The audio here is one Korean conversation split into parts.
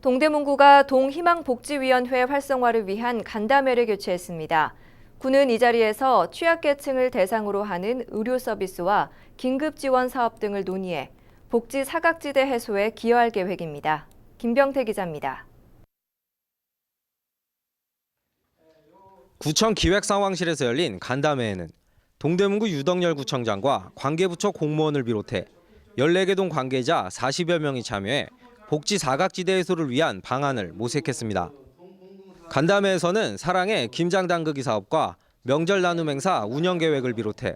동대문구가 동희망복지위원회 활성화를 위한 간담회를 개최했습니다. 구는 이 자리에서 취약계층을 대상으로 하는 의료 서비스와 긴급 지원 사업 등을 논의해 복지 사각지대 해소에 기여할 계획입니다. 김병태 기자입니다. 구청 기획 상황실에서 열린 간담회에는 동대문구 유덕열 구청장과 관계부처 공무원을 비롯해 14개 동 관계자 40여 명이 참여해 복지 사각지대 해소를 위한 방안을 모색했습니다. 간담회에서는 사랑의 김장 담그기 사업과 명절 나눔 행사 운영 계획을 비롯해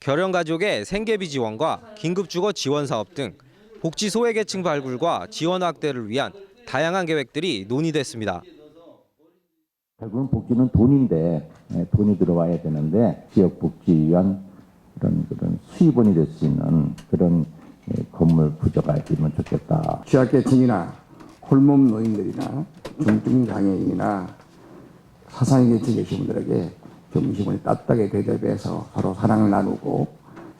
결연 가족의 생계비 지원과 긴급 주거 지원 사업 등 복지 소외계층 발굴과 지원 확대를 위한 다양한 계획들이 논의됐습니다. 결국은 복지는 돈인데 예, 돈이 들어와야 되는데 지역 복지 위한 그런 그런 수입원이 될 수 있는 그런 예, 건물 있으면 좋겠다. 취약계층이나 홀몸 노인들이나 중증 장애인이나 사상에 계신 분들에게 점심을 따뜻하게 대접해서 서로 사랑을 나누고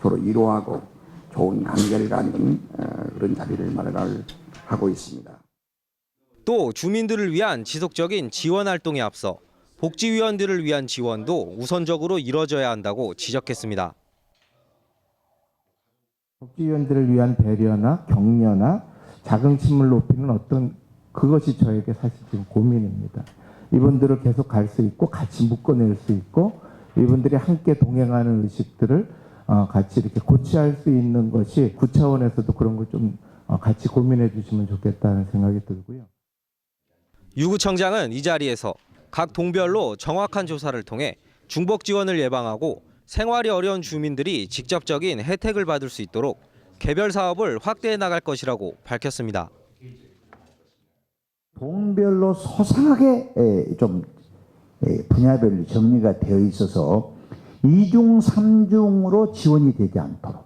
서로 위로하고 좋은 관계를 갖는 어, 그런 자리를 마련을 하고 있습니다. 또 주민들을 위한 지속적인 지원 활동에 앞서 복지위원들을 위한 지원도 우선적으로 이뤄져야 한다고 지적했습니다. 복지위원들을 위한 배려나 격려나 자긍심을 높이는 어떤 그것이 저에게 사실 지금 고민입니다. 이분들을 계속 갈 수 있고 같이 묶어낼 수 있고 이분들이 함께 동행하는 의식들을 어, 같이 이렇게 고취할 수 있는 것이 구차원에서도 그런 걸좀 어, 같이 고민해 주시면 좋겠다는 생각이 들고요. 유 구청장은 이 자리에서 각 동별로 정확한 조사를 통해 중복 지원을 예방하고 생활이 어려운 주민들이 직접적인 혜택을 받을 수 있도록 개별 사업을 확대해 나갈 것이라고 밝혔습니다. 동별로 소상하게 에, 좀 에, 분야별로 정리가 되어 있어서 이중삼중으로 지원이 되지 않도록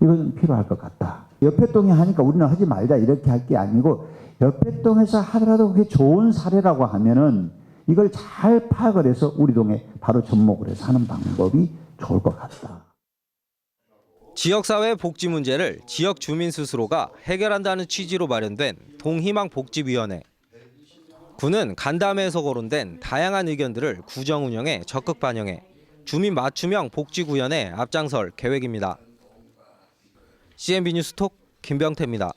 이건 필요할 것 같다. 옆에 동에 하니까 우리는 하지 말자 이렇게 할 게 아니고 옆에 동에서 하더라도 그게 좋은 사례라고 하면은 이걸 잘 파악을 해서 우리 동에 바로 접목을 해서 하는 방법이 좋을 것 같다. 지역사회 복지 문제를 지역 주민 스스로가 해결한다는 취지로 마련된 동희망 복지위원회. 군은 간담회에서 거론된 다양한 의견들을 구정 운영에 적극 반영해 주민 맞춤형 복지 구현에 앞장설 계획입니다. CNB 뉴스톡 김병태입니다.